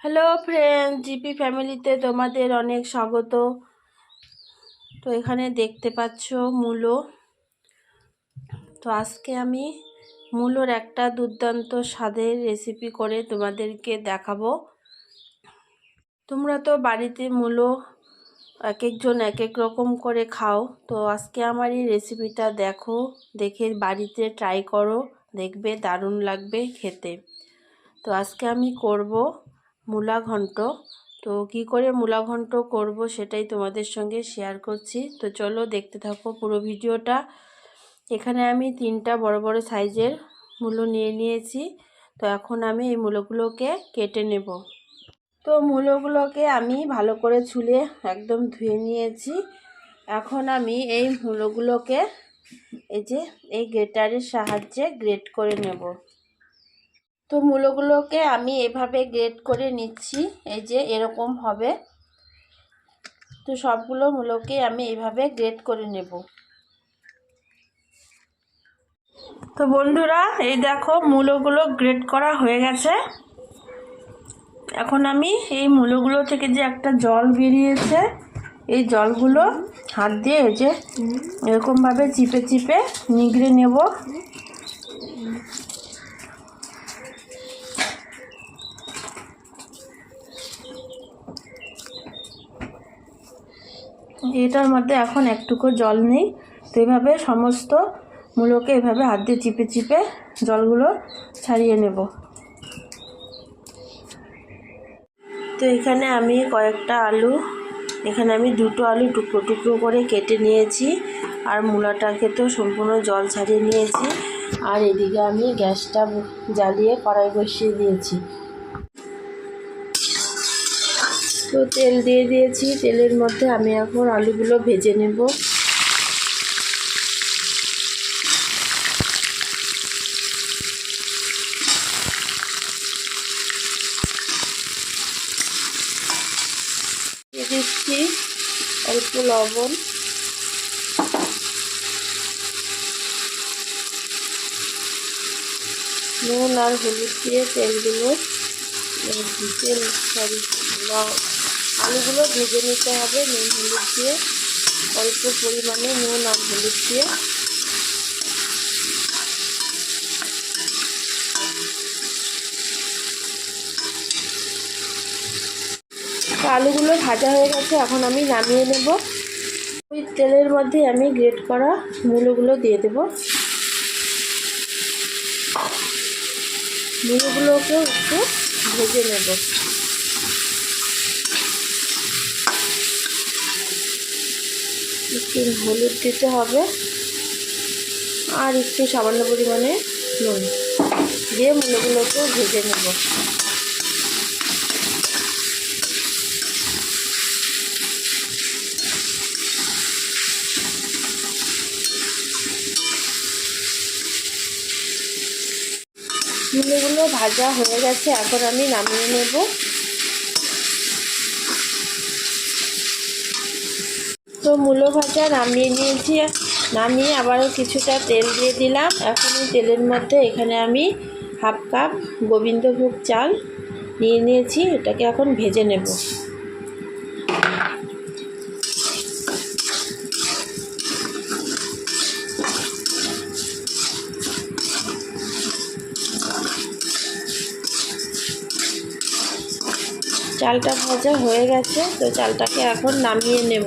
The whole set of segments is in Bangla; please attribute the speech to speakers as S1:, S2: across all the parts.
S1: হ্যালো ফ্রেন্ড জিপি ফ্যামিলিতে তোমাদের অনেক স্বাগত। তো এখানে দেখতে পাচ্ছ মূলো। তো আজকে আমি মূলোর একটা দুর্দান্ত স্বাদের রেসিপি করে তোমাদেরকে দেখাবো। তোমরা তো বাড়িতে মূলো এক একজন এক এক রকম করে খাও। তো আজকে আমার এই রেসিপিটা দেখো, দেখে বাড়িতে ট্রাই করো, দেখবে দারুণ লাগবে খেতে। তো আজকে আমি করব মূলা ঘন্ট। তো কি করে মূলা ঘন্ট করব সেটাই তোমাদের সঙ্গে শেয়ার করছি। তো চলো দেখতে থাকো পুরো ভিডিওটা। এখানে আমি তিনটা বড় বড় সাইজের মূলো নিয়ে নিয়েছি। তো এখন আমি এই মূলোগুলোকে কেটে নেব। তো মূলোগুলোকে আমি ভালো করে ছুলে একদম ধুয়ে নিয়েছি। এখন আমি এই মূলোগুলোকে এই যে, এই গ্রেটারের সাহায্যে গ্রেট করে নেব। তো মূলোগুলোকে আমি এভাবে গ্রেড করে নিচ্ছি, এই যে এরকম হবে। তো সবগুলো মূলোকে আমি এভাবে গ্রেড করে নেব। তো বন্ধুরা, এই দেখো মূলোগুলো গ্রেড করা হয়ে গেছে। এখন আমি এই মূলোগুলো থেকে যে একটা জল বেরিয়েছে, এই জলগুলো হাত দিয়ে এই যে এরকমভাবে চিপে চিপে নিগড়ে নেব। এটার মধ্যে এখন একটুকু জল নেই। তো এভাবে সমস্ত মূলোকে এভাবে হাত দিয়ে চিপে চিপে জলগুলো ছাড়িয়ে নেব। তো এখানে আমি কয়েকটা আলু, এখানে আমি দুটো আলু টুকরো টুকরো করে কেটে নিয়েছি আর মূলাটাকে তো সম্পূর্ণ জল ছাড়িয়ে নিয়েছি। আর এদিকে আমি গ্যাসটা জ্বালিয়ে কড়াই বসিয়ে দিয়েছি। তো তেল দিয়ে দিয়েছি। তেলের মধ্যে আমি এখন আলুগুলো ভেজে নেব। দিচ্ছি অল্প লবণ। নুন আর হলুদ দিয়ে তেলগুলো, তেল, সরি আলুগুলো ভেজে নিতে হবে, নুন, হলুদ দিয়ে। অল্প পরিমাণে নুন আর হলুদ দিয়ে। আলুগুলো ভাজা হয়ে গেছে, এখন আমি নামিয়ে নেব। ওই তেলের মধ্যে আমি গ্রেট করা মুলোগুলো দিয়ে দেব। মূলগুলোকেও একটু ভেজে নেব। একটু হলুদ দিতে হবে আর একটু সামান্য পরিমাণে নুন দিয়ে মূলগুলোকেও ভেজে নেব। মূলগুলো ভাজা হয়ে গেছে, এখন আমি নামিয়ে নেব। মূলো ভাজা নামিয়ে নিয়েছি। নামিয়ে আবারও কিছুটা তেল দিয়ে দিলাম। এখন এই তেলের মধ্যে এখানে আমি হাফ কাপ গোবিন্দভোগ চাল নিয়ে নিয়েছি। এটাকে এখন ভেজে নেব। চালটা ভাজা হয়ে গেছে, তো চালটাকে এখন নামিয়ে নেব।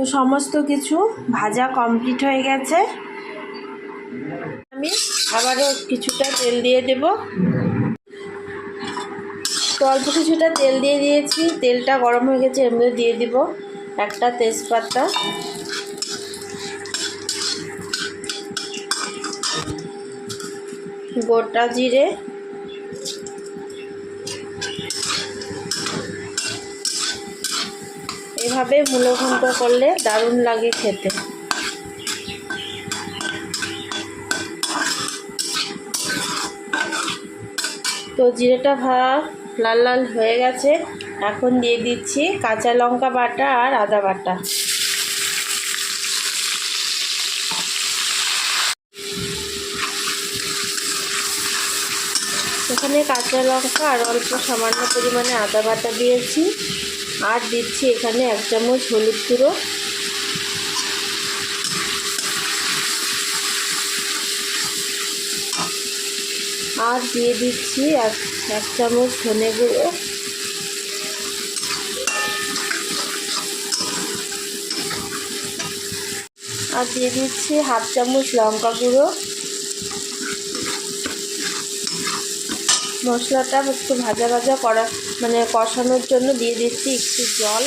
S1: তো সমস্ত কিছু ভাজা কমপ্লিট হয়ে গেছে। আমি আবারও কিছুটা তেল দিয়ে দেব। তো অল্প কিছুটা তেল দিয়ে দিয়েছি। তেলটা গরম হয়ে গেছে এমনি দিয়ে দিব একটা তেজপাতা। গোটা জিরে এভাবে মূলো ঘন্ট করলে দারুণ লাগে খেতে। তো জিরেটা ভা লাল লাল হয়ে গেছে। এখন দিয়ে দিচ্ছি কাঁচা লঙ্কা বাটা আর আদা বাটা। এখানে কাঁচা লঙ্কা আর অল্প সামান্য পরিমাণে আদা বাটা দিয়েছি। আর দিচ্ছি এখানে এক চামচ হলুদ গুঁড়ো। আর দিয়ে দিচ্ছি এক এক চামচ ধনে গুঁড়ো। আর দিয়ে দিচ্ছি হাফ চামচ লঙ্কা গুঁড়ো। মশলাটা একটু ভাজা ভাজা করা মানে কষানোর জন্য দিয়ে দিচ্ছি একটু জল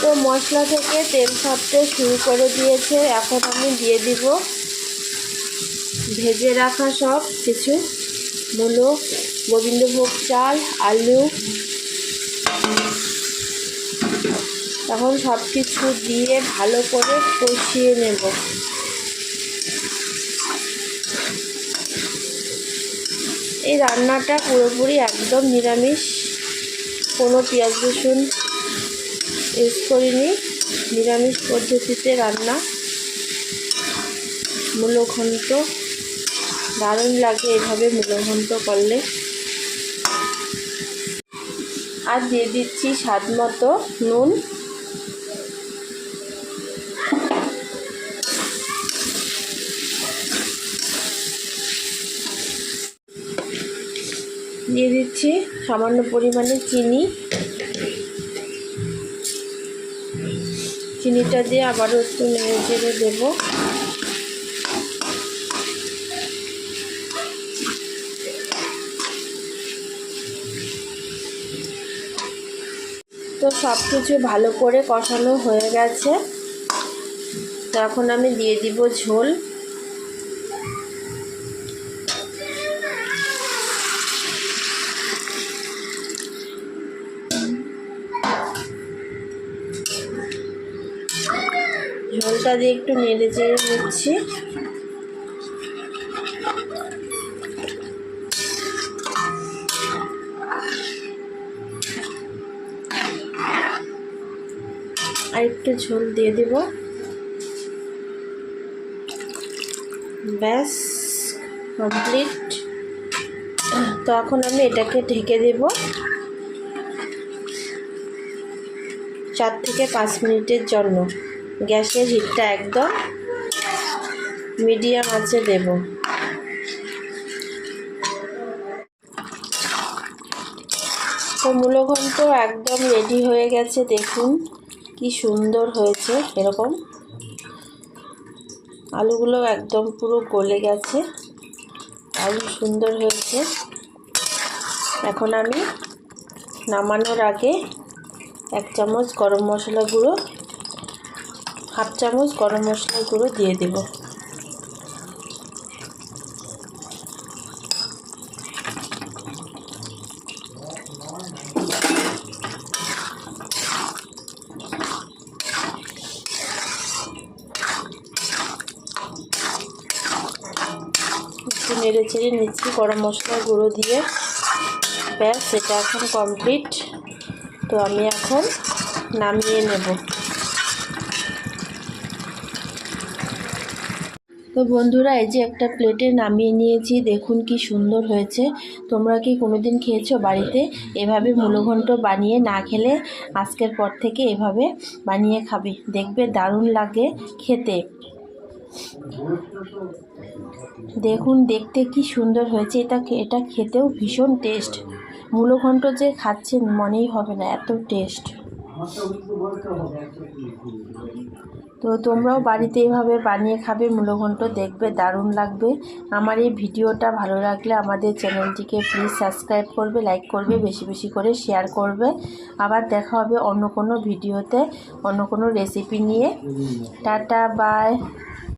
S1: তো মশলা থেকে তেল ছাড়তে শুরু করে দিয়েছে। এখন আমি দিয়ে দিব ভেজে রাখা সব কিছু। মূলো, গোবিন্দভোগ চাল, আলু। এখন সব কিছু দিয়ে ভালো করে কষিয়ে নেব। এই রান্নাটা পুরোপুরি একদম নিরামিষ। কোনো পেঁয়াজ রসুন ইউজ করিনি নিরামিষ পদ্ধতিতে রান্না। মূলঘণ্ট। দারুণ লাগে এভাবে মূলঘণ্ট করলে। আর দিয়ে দিচ্ছি স্বাদ মতো নুন। দিয়ে দিচ্ছি সামান্য পরিমাণে চিনি। চিনিটা দিয়ে আবারও একটু নেড়ে চেড়ে দেবো। তো সব কিছু ভালো করে কষানো হয়ে গেছে। তো এখন আমি দিয়ে দিব ঝোল। ঝোলটা দিয়ে একটু নেড়ে চেড়ে নিচ্ছি। আর একটু ঝোল দিয়ে দেব। ব্যাস কমপ্লিট তো এখন আমি এটাকে ঢেকে দেব। চার থেকে পাঁচ মিনিটের জন্য। গ্যাসের হিটটা একদম মিডিয়াম আঁচে দেব। তো মূলঘণ্ট একদম রেডি হয়ে গেছে, দেখুন কি সুন্দর হয়েছে এরকম। আলুগুলো একদম পুরো গলে গেছে, আলু সুন্দর হয়েছে। এখন আমি নামানোর আগে এক চামচ গরম মশলা গুঁড়ো হাফ চামচ গরম মশলা গুঁড়ো দিয়ে দেব। একটু নেড়ে চেড়ে নিচ্ছি গরম মশলা গুঁড়ো দিয়ে। ব্যাস, এটা এখন কমপ্লিট তো আমি এখন নামিয়ে নেব। তো বন্ধুরা, এই যে একটা প্লেটে নামিয়ে নিয়েছি, দেখুন কি সুন্দর হয়েছে। তোমরা কি কোনোদিন খেয়েছো বাড়িতে? এভাবে মূলঘণ্ট বানিয়ে না খেলে আজকের পর থেকে এভাবে বানিয়ে খাবে। দেখবে দারুণ লাগে খেতে। দেখুন, দেখতে কি সুন্দর হয়েছে। এটা এটা খেতেও ভীষণ টেস্ট মূলঘণ্ট যে খাচ্ছেন মনেই হবে না, এত টেস্ট তো তোমরাও বাড়িতে এইভাবে বানিয়ে খাবে, মূলঘণ্ট দেখবে, দারুণ লাগবে। আমার এই ভিডিওটা ভালো লাগলে আমাদের চ্যানেলটিকে প্লিজ সাবস্ক্রাইব করবে লাইক করবে, বেশি বেশি করে শেয়ার করবে। আবার দেখা হবে অন্য কোনো ভিডিওতে, অন্য কোনো রেসিপি নিয়ে। Tata bye